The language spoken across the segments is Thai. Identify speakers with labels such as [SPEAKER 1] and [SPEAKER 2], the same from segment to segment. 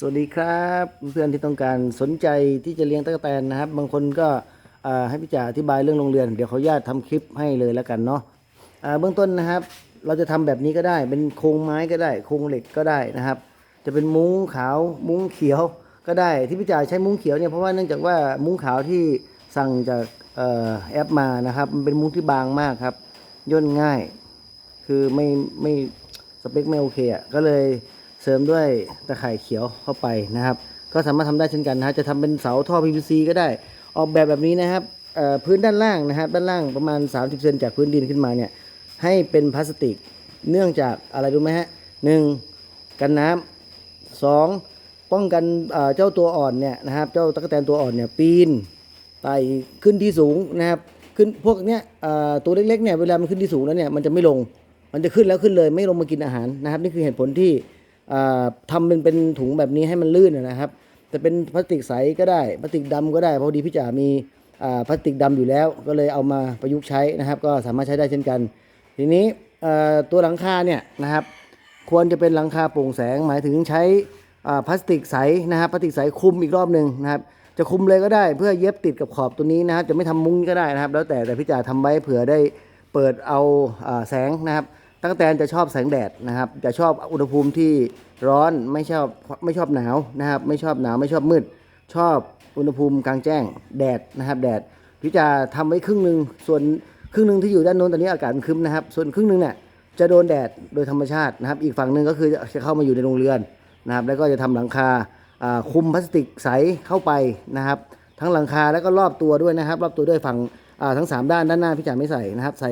[SPEAKER 1] สวัสดีครับเพื่อนที่ต้องการสนใจที่จะเลี้ยงตะกแตนนะครับ บางคนก็ให้พี่จ่าอธิบายเรื่องโรงเรือนเดี๋ยวเขาญาตทำคลิปให้เลยแล้วกันเนาะเบื้องต้นนะครับ เราจะทำแบบนี้ก็ได้ เป็นโครงไม้ก็ได้ โครงเหล็กก็ได้นะครับ จะเป็นมุ้งขาวมุ้งเขียวก็ได้ที่พี่จ่าใช้มุ้งเขียวเนี่ยเพราะว่าเนื่องจากว่ามุ้งขาวที่สั่งจากออแอปมานะครับมันเป็นมุ้งที่บางมากครับย่นง่าย คือไม่ไม่สเปคไม่โอเคอะก็เลย เสริมด้วยตะข่ายเขียวเข้าไปนะครับ ก็สามารถทำได้เช่นกันนะจะทำเป็นเสาท่อ PVC ก็ได้ ออกแบบแบบนี้นะครับพื้นด้านล่างนะครับ ด้านล่างประมาณ 30เซนจากพื้นดินขึ้นมาเนี่ยให้เป็นพลาสติก เนื่องจากอะไรรู้ไหมฮะหนึ่งกันน้ำสองป้องกันเจ้าตัวอ่อนเนี่ยนะครับเจ้าตะกแตนตัวอ่อนเนี่ยปีนไต่ขึ้นที่สูงนะครับขึ้นพวกเนี้ยตัวเล็กๆเนี่ยเวลามันขึ้นที่สูงแล้วเนี่ยมันจะไม่ลง มันจะขึ้นแล้วขึ้นเลยไม่ลงมากินอาหารนะครับ นี่คือเหตุผลที่ ทำเป็นเป็นถุงแบบนี้ให้มันลื่นนะครับจะเป็นพลาสติกใสก็ได้พลาสติกดำก็ได้พราะดีพี่จ๋ามีพลาสติกดำอยู่แล้ว ก็เลยเอามาประยุกต์ใช้นะครับ ก็สามารถใช้ได้เช่นกัน ทีนี้ตัวหลังคาเนี่ยนะครับ ควรจะเป็นหลังคาโปร่งแสงหมายถึงใช้พลาสติกใสนะครับพลาสติกใสคุมอีกรอบหนึ่งนะครับ จะคุมเลยก็ได้เพื่อเย็บติดกับขอบตัวนี้นะครับ จะไม่ทำมุ้งก็ได้นะครับ แล้วแต่แต่พี่จ๋าทำไว้เผื่อได้เปิดเอาแสงนะครับ ตั้งแต่จะชอบแสงแดดนะครับ จะชอบอุณหภูมิที่ร้อนไม่ชอบไม่ชอบหนาวนะครับ ไม่ชอบหนาวไม่ชอบมืด ชอบอุณหภูมิกลางแจ้งแดดนะครับแดดพี่จ๋าทำไว้ครึ่งหนึ่งส่วนครึ่งหนึ่งที่อยู่ด้านโน้นตอนนี้อากาศมันคึ้มนะครับ ส่วนครึ่งหนึ่งเนี่ยจะโดนแดดโดยธรรมชาตินะครับ อีกฝั่งหนึ่งก็คือจะเข้ามาอยู่ในโรงเรือนนะครับ แล้วก็จะทำหลังคาคุมพลาสติกใสเข้าไปนะครับ ทั้งหลังคาแล้วก็รอบตัวด้วยนะครับ รอบตัวด้วยฝั่งทั้ง 3 ด้านด้านหน้าพี่จ๋าไม่ใส่นะครับ ใส่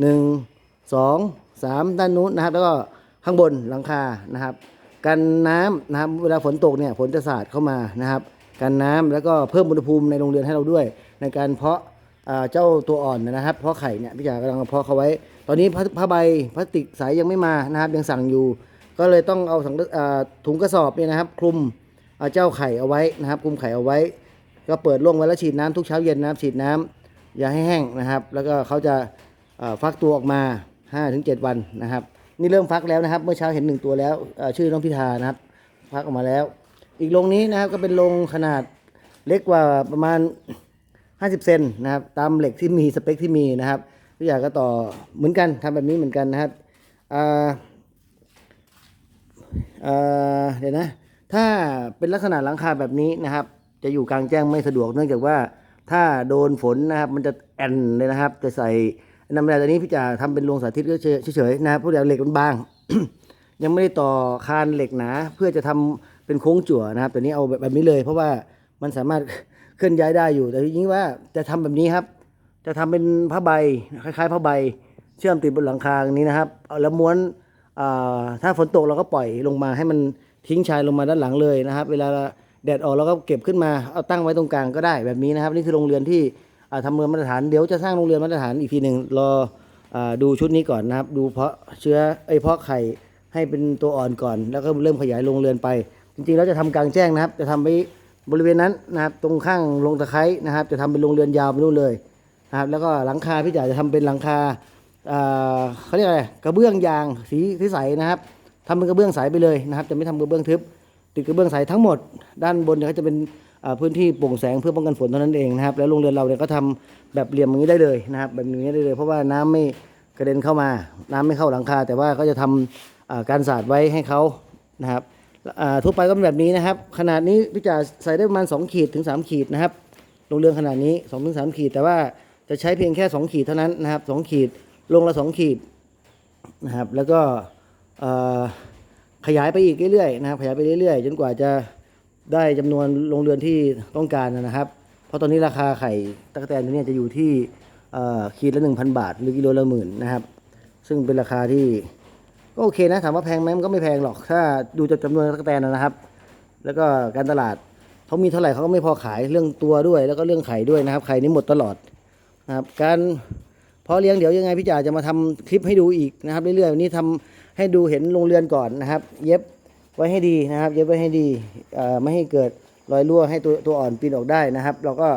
[SPEAKER 1] 1 2 3ด้านนู้นนะครับ แล้วก็ข้างบนหลังคานะครับ กันน้ำนะครับ เวลาฝนตกเนี่ยฝนจะสาดเข้ามานะครับ กันน้ำแล้วก็เพิ่มอุณหภูมิในโรงเรือนให้เราด้วย ในการเพาะเจ้าตัวอ่อนนะครับ เพาะไข่เนี่ยพี่จ๋ากำลังเพาะเขาไว้ ตอนนี้ผ้าผ้าใบพลาสติกใสยยังไม่มานะครับ ยังสั่งอยู่ ก็เลยต้องเอาสังถุงกระสอบเนี่ยนะครับ คลุมเจ้าไข่เอาไว้นะครับคลุมไข่เอาไว้ ก็เปิดโล่งไว้แล้วฉีดน้ำทุกเช้าเย็นนะครับฉีดน้ำอย่าให้แห้งนะครับ แล้วก็เขาจะฟักตัวออกมา 5-7 วันนะครับ นี่เริ่มฟักแล้วนะครับ เมื่อเช้าเห็นหนึ่งตัวแล้วชื่อน้องพิธานะครับ ฟักออกมาแล้ว อีกโรงนี้นะครับก็เป็นโรงขนาดเล็กกว่าประมาณ 50 เซนนะครับ ตามเหล็กที่มีสเปคที่มีนะครับพี่อยากก็ต่อเหมือนกันทำแบบนี้เหมือนกันนะครับเดี๋ยวนะ ถ้าเป็นลักษณะหลังคาแบบนี้นะครับ จะอยู่กลางแจ้งไม่สะดวกเนื่องจากว่าถ้าโดนฝนนะครับ มันจะแอนเลยนะครับ จะใส่ นำแร่ตัวนี้พี่จ่าทำเป็นโรงสาธิตก็เฉยๆนะครับเพราะเดี๋ยวเหล็กมันบาง ยังไม่ได้ต่อคานเหล็กหนา เพื่อจะทำเป็นโค้งจั่วนะครับแต่นี้เอาแบบแบบนี้เลย เพราะว่ามันสามารถ เคลื่อนย้ายได้อยู่แต่ทีนี้ว่าจะทำแบบนี้ครับ จะทำเป็นผ้าใบคล้ายๆผ้าใบ เชื่อมติดบนหลังคาอย่างนี้นะครับเอาแล้วม้วนอ่าถ้าฝนตกเราก็ปล่อยลงมาให้มันทิ้งชายลงมาด้านหลังเลยนะครับ เวลาแดดออกเราก็เก็บขึ้นมาเอาตั้งไว้ตรงกลางก็ได้แบบนี้นะครับ นี่คือโรงเรือนที่ ทำเมืองมาตรฐานเดี๋ยวจะสร้างโรงเรือนมาตรฐานอีกทีหนึ่งรออดูชุดนี้ก่อนนะครับ ดูเพาะเชื้อไอเพาะไข่ให้เป็นตัวอ่อนก่อน แล้วก็เริ่มขยายโรงเรือนไป จริงๆแล้วจะทำกลางแจ้งนะครับ จะทำไปบริเวณนั้นนะครับ ตรงข้างลงตะไคร้นะครับ จะทำเป็นโรงเรือนยาวไปนู่นเลยนะครับ แล้วก็หลังคาพี่จ๋าจะทำเป็นหลังคาเขาเรียกอะไรกระเบื้องยางสีสีใสนะครับทำเป็นกระเบื้องใสไปเลยนะครับ จะไม่ทำกระเบื้องทึบติดกระเบื้องใสทั้งหมด ด้านบนเนี่ยก็จะเป็น พื้นที่โปร่งแสงเพื่อป้องกันฝนเท่านั้นเองนะครับแล้วโรงเรือนเราเนี่ยก็ทำแบบเหลี่ยมอย่างนี้ได้เลยนะครับแบบนี้ได้เลย เพราะว่าน้ำไม่กระเด็นเข้ามา น้ำไม่เข้าหลังคา แต่ว่าก็จะทำอ่าการสาดไว้ให้เขานะครับทั่วไปก็เป็นแบบนี้นะครับ ขนาดนี้พี่จ๋าใส่ได้ประมาณ 2 ขีดถึง 3 ขีดนะครับโรงเรือนขนาดนี้2ถึง3ขีด แต่ว่าจะใช้เพียงแค่ 2 ขีดเท่านั้นนะครับ2ขีดลงละ 2 ขีดนะครับแล้วก็ขยายไปอีกเรื่อยๆนะครับขยายไปเรื่อยๆ จนกว่าจะ ได้จำนวนโรงเรือนที่ต้องการนะครับ เพราะตอนนี้ราคาไข่ตะกแตนตัวเนี้ยจะอยู่ที่ขีดละ 1,000 บาท หรือกิโลละหมื่นนะครับ ซึ่งเป็นราคาที่ก็โอเคนะถามว่าแพงไหมมันก็ไม่แพงหรอก ถ้าดูจากจำนวนตะกแตนนะครับ แล้วก็การตลาดเขามีเท่าไหร่เขาก็ไม่พอขายเรื่องตัวด้วย แล้วก็เรื่องไข่ด้วยนะครับไข่นี่หมดตลอดนะครับการเพาะเลี้ยงเดี๋ยวยังไงพี่จ๋าจะมาทำคลิปให้ดูอีกนะครับเรื่อยๆวันนี้ทำให้ดูเห็นโรงเรือนก่อนนะครับ เย็บ ไว้ให้ดีนะครับ เย็บไว้ให้ดีไม่ให้เกิดรอยรั่วให้ตัวตัวอ่อนปีนออกได้นะครับ เราก็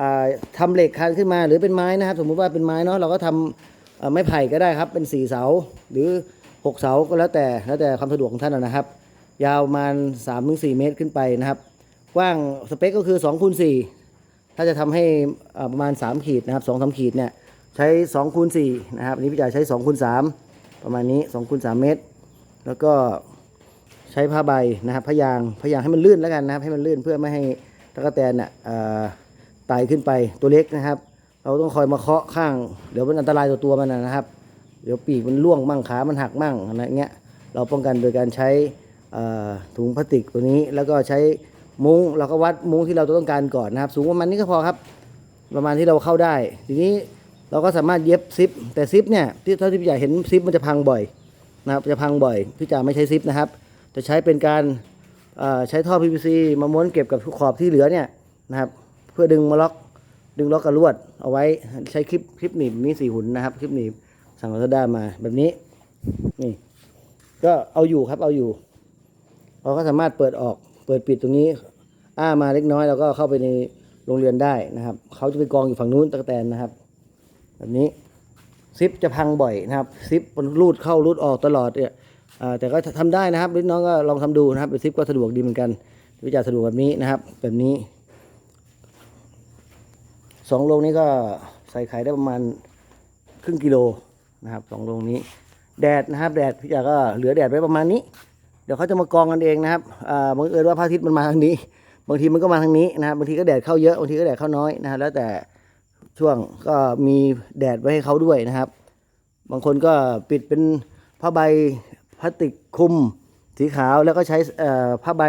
[SPEAKER 1] อ่าทำเหล็กคานขึ้นมาหรือเป็นไม้นะครับ สมมุติว่าเป็นไม้เนาะเราก็ทำเอ่อไม้ไผ่ก็ได้ครับ เป็นสี่เสาหรือหกเสาก็แล้วแต่แล้วแต่ความสะดวกของท่านนะครับ ยาวประมาณ3-4เมตรขึ้นไปนะครับกว้างสเปคก็คือ2คูณ4ถ้าจะทำให้ประมาณ3ขีดนะครับ2 3ขีดเนี่ยใช้2คูณ4นะครับอันนี้พี่จ๋าใช้2คูณ3ประมาณนี้2คูณ3เมตร แล้วก็ ใช้ผ้าใบนะครับผ้ายางผ้ายางให้มันลื่นแล้วกันนะครับ ให้มันลื่นเพื่อไม่ให้ตะกั่วแตนน่ะไต่ขึ้นไปตัวเล็กนะครับ เราต้องคอยมาเคาะข้าง เดี๋ยวมันอันตรายต่อตัวมันนะครับ เดี๋ยวปีกมันร่วงมั่งขามันหักมั่งอะไรเงี้ยเราป้องกันโดยการใช้ถุงพลาสติกตัวนี้ แล้วก็ใช้มุ้งเราก็วัดมุ้งที่เราต้องการก่อนนะครับ สูงประมาณนี้ก็พอครับ ประมาณที่เราเข้าได้ ทีนี้เราก็สามารถเย็บซิป แต่ซิปเนี่ยที่เท่าที่พี่ใหญ่เห็นซิปมันจะพังบ่อยนะครับจะพังบ่อยพี่จ๋าไม่ใช้ซิปนะครับ จะใช้เป็นการใช้ท่อ PVC มาม้วนเก็บกับขอบที่เหลือเนี่ยนะครับ เพื่อดึงมาล็อกดึงล็อกกับลวดเอาไว้ใช้คลิปคลิปหนีบนี่สี่หุ่นนะครับ คลิปหนีบสั่งลาซาด้ามาแบบนี้นี่ก็เอาอยู่ครับเอาอยู่เราก็สามารถเปิดออกเปิดปิดตรงนี้ อ้ามาเล็กน้อยเราก็เข้าไปในโรงเรียนได้นะครับเขาจะไปกองอยู่ฝั่งนู้นตะแตนนะครับ แบบนี้ซิปจะพังบ่อยนะครับซิปมันรูดเข้ารูดออกตลอดเนี่ย แต่ก็ทำได้นะครับนิดน้องก็ลองทำดูนะครับเป็นซิปก็สะดวกดีเหมือนกันวิจารสะดวกแบบนี้นะครับ แบบนี้สองโลงนี้ก็ใส่ไข่ได้ประมาณครึ่งกิโลนะครับสองโลงนี้ แดดนะครับ แดดพี่จ๋าก็เหลือแดดไว้ประมาณนี้ เดี๋ยวเขาจะมากองกันเองนะครับอ่าบังเอิญว่าพระอาทิตย์มันมาทางนี้ บางทีมันก็มาทางนี้นะครับบางทีก็แดดเข้าเยอะบางทีก็แดดเข้าน้อยนะครับแล้วแต่ช่วงก็มีแดดไว้ให้เขาด้วยนะครับ บางคนก็ปิดเป็นผ้าใบ ลาสติกคุมสีขาวแล้วก็ใช้ผ้าใบ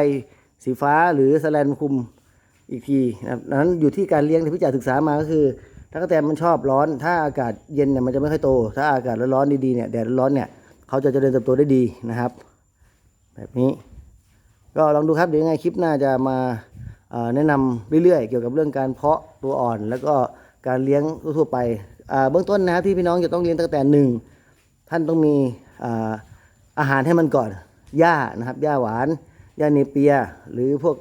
[SPEAKER 1] สีฟ้าหรือสแลนคุมอีกทีนะครับนั้นอยู่ที่การเลี้ยงที่พี่จ๋าศึกษามาก็คือถ้ากระแตมันชอบร้อน ถ้าอากาศเย็นเนี่ยมันจะไม่ค่อยโต ถ้าอากาศร้อนๆดีๆเนี่ยแดดร้อนเนี่ยเขาจะเจริญเติบโตได้ดีนะครับ แบบนี้ ก็ลองดูครับเดี๋ยวยังไงคลิปหน้าจะมาแนะนำเรื่อยๆ เกี่ยวกับเรื่องการเพาะตัวอ่อน แล้วก็การเลี้ยงทั่วไปเบื้องต้นนะครับที่พี่น้องจะต้องเลี้ยงตั้งแต่หนึ่งท่านต้องมี อาหารให้มันก่อนหญ้านะครับหญ้าหวานหญ้าเนเปีย หรือพวก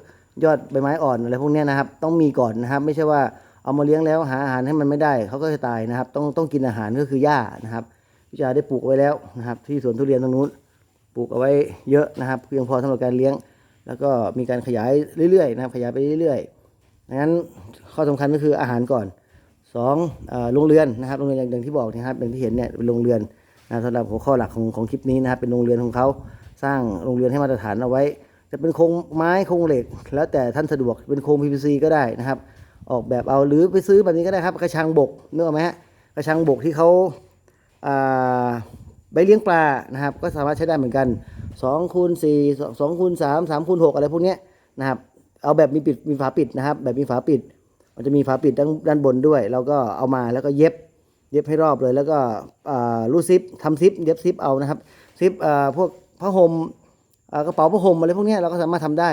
[SPEAKER 1] ยอดใบไม้อ่อนอะไรพวกนี้นะครับ ต้องมีก่อนนะครับ ไม่ใช่ว่าเอามาเลี้ยงแล้วหาอาหารให้มันไม่ได้เขาก็จะตายนะครับ ต้องต้องกินอาหารก็คือหญ้านะครับพี่จาได้ปลูกไว้แล้วนะครับ ที่สวนทุเรียนตรงนู้นปลูกเอาไว้เยอะนะครับเพียงพอสำหรับการเลี้ยง แล้วก็มีการขยายเรื่อยๆนะครับ ขยายไปเรื่อยๆดังนั้นข้อสำคัญก็คืออาหารก่อนสองเอ่อโรงเรือนนะครับโรงเรือนอย่างอย่างที่บอกนะครับอย่างที่เห็นเนี่ยเป็นโรงเรือน นะสำหรับหัวข้อหลักของของคลิปนี้นะครับเป็นโรงเรือนของเขาสร้างโรงเรือนให้มาตรฐานเอาไว้ จะเป็นโครงไม้โครงเหล็ก แล้วแต่ท่านสะดวกเป็นโครง PVC ก็ได้นะครับ ออกแบบเอาหรือไปซื้อแบบนี้ก็ได้ครับกระชังบกนึกออกไหมฮะกระชังบกที่เขาอ่าใบเลี้ยงปลานะครับ ก็สามารถใช้ได้เหมือนกัน2คูณ4 2คูณ3 3คูณ6อะไรพวกนี้นะครับเอาแบบมีปิดมีฝาปิดนะครับ แบบมีฝาปิด มันจะมีฝาปิดด้านด้านบนด้วยเราก็เอามาแล้วก็เย็บ เย็บให้รอบเลย แล้วก็รูดซิปทำซิปเย็บซิปเอานะครับซิปพวกผ้าห่มอ่ากระเป๋าผ้าห่มอะไรพวกนี้เราก็สามารถทำได้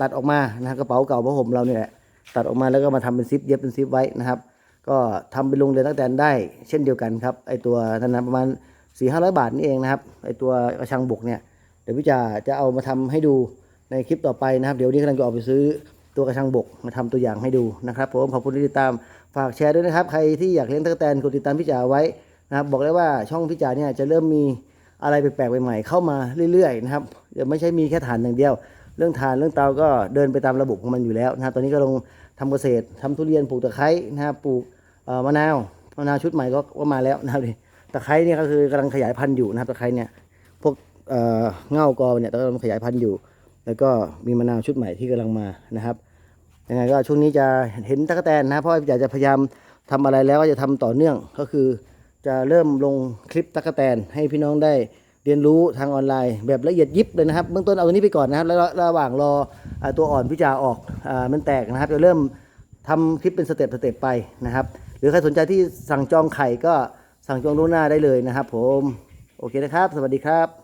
[SPEAKER 1] ตัดออกมานะกระเป๋าเก่าผ้าห่มเราเนี่ยแหละตัดออกมาแล้วก็มาทำเป็นซิปเย็บเป็นซิปไว้นะครับ ก็ทำเป็นโรงเรือนตั้งแต่ได้เช่นเดียวกันครับไอตัวนั้นนะประมาณ4 5 0 0บาทนี่เองนะครับไอตัวกระชังบกเนี่ยเดี๋ยวพี่จะจะเอามาทำให้ดูในคลิปต่อไปนะครับ เดี๋ยวนี้กำลังจะออกไปซื้อตัวกระชังบกมาทำตัวอย่างให้ดูนะครับผมขอบคุณที่ติดตาม ฝากแชร์ด้วยนะครับ ใครที่อยากเลี้ยงตะกแตนกดติดตามพี่จ๋าไว้นะครับ บอกเลยว่าช่องพี่จ๋าเนี่ยจะเริ่มมีอะไรแปลกๆใหม่ๆเข้ามาเรื่อยๆนะครับเดี๋ยวไม่ใช่มีแค่ฐานอย่างเดียว เรื่องฐานเรื่องเตาก็เดินไปตามระบบของมันอยู่แล้วนะครับ ตอนนี้ก็ลงทำเกษตรทำทุเรียนปลูกตะไคร้นะครับปลูกมะนาวมะนาวชุดใหม่ก็ก็มาแล้วนะครับตะไคร้เนี่ยก็คือกำลังขยายพันธุ์อยู่นะครับตะไคร้เนี่ยพวกเอ่อเง่ากอเนี่ยกำลังขยายพันธุ์อยู่ แล้วก็มีมะนาวชุดใหม่ที่กำลังมานะครับ ยังไงก็ช่วงนี้จะเห็นตะกแตนนะเพราะว่าอยากจะพยายามทำอะไรแล้วก็จะทำต่อเนื่องก็คือจะเริ่มลงคลิปตะกแตนให้พี่น้องได้เรียนรู้ทางออนไลน์ แบบละเอียดยิบเลยนะครับเบื้องต้นเอาตัวนี้ไปก่อนนะครับแล้วระหว่างรอตัวอ่อนพี่จาออกอมันแตกนะครับจะเริ่มทำคลิปเป็นสเต็ปสเต็ปไปนะครับ หรือใครสนใจที่สั่งจองไข่ก็สั่งจองล่วงหน้าได้เลยนะครับ ผมโอเคนะครับ สวัสดีครับ